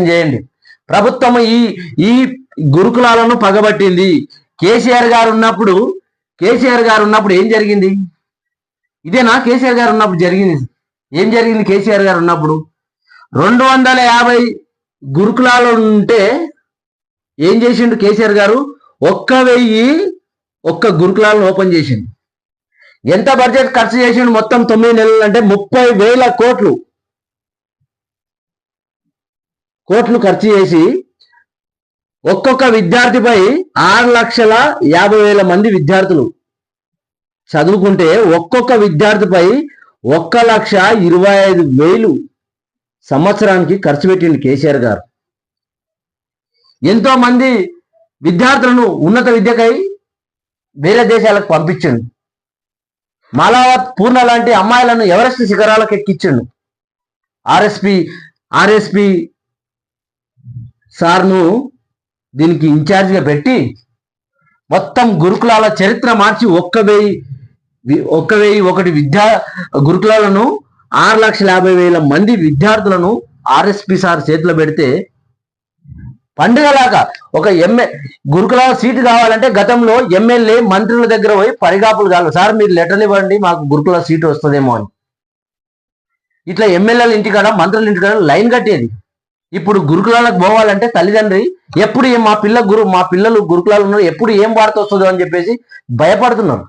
చేయండి. ప్రభుత్వం ఈ ఈ గురుకులాలను పగబట్టింది. కేసీఆర్ గారు ఉన్నప్పుడు కేసీఆర్ గారు ఉన్నప్పుడు ఏం జరిగింది? ఇదేనా? కేసీఆర్ గారు ఉన్నప్పుడు జరిగింది. ఏం జరిగింది కేసీఆర్ గారు ఉన్నప్పుడు? రెండు వందల యాభై గురుకులాలు ఉంటే ఏం చేసిండు కేసీఆర్ గారు? ఒక్క వెయ్యి ఒక్క గురుకులాలను ఓపెన్ చేసిండు. ఎంత బడ్జెట్ ఖర్చు చేసిండు? మొత్తం తొమ్మిది నెలలు అంటే ముప్పై వేల కోట్లు. కోట్లు ఖర్చు చేసి ఒక్కొక్క విద్యార్థిపై ఆరు లక్షల యాభై వేల మంది విద్యార్థులు చదువుకుంటే ఒక్కొక్క విద్యార్థిపై ఒక్క లక్ష ఇరవై ఐదు వేలు సంవత్సరానికి ఖర్చు పెట్టింది కేసీఆర్ గారు. ఎంతో మంది విద్యార్థులను ఉన్నత విద్యకై వేరే దేశాలకు పంపించిండు. మాలావత్ పూర్ణ లాంటి అమ్మాయిలను ఎవరెస్ట్ శిఖరాలకు ఎక్కించిండు. ఆర్ఎస్పి ఆర్ఎస్పి సార్ను దీనికి ఇన్ఛార్జ్గా పెట్టి మొత్తం గురుకులాల చరిత్ర మార్చి ఒక్క వెయ్యి ఒక్క వెయ్యి ఒకటి విద్యా గురుకులాలను ఆరు లక్షల యాభై వేల మంది విద్యార్థులను ఆర్ఎస్పి సార్ చేతిలో పెడితే పండుగలాగా ఒక ఎంఏ గురుకులాల సీటు కావాలంటే గతంలో ఎమ్మెల్యే మంత్రుల దగ్గర పోయి పరిగాపులు కావాలి సార్ మీరు లెటర్లు ఇవ్వండి మాకు గురుకుల సీటు వస్తుందేమో అని. ఇట్లా ఎమ్మెల్యేల ఇంటికాడ మంత్రుల ఇంటికాడ లైన్ కట్టేది. ఇప్పుడు గురుకులాలకు పోవాలంటే తల్లిదండ్రి ఎప్పుడు మా పిల్ల గురు మా పిల్లలు గురుకులాలు ఉన్నారు ఎప్పుడు ఏం వార్త వస్తుందో అని చెప్పేసి భయపడుతున్నారు.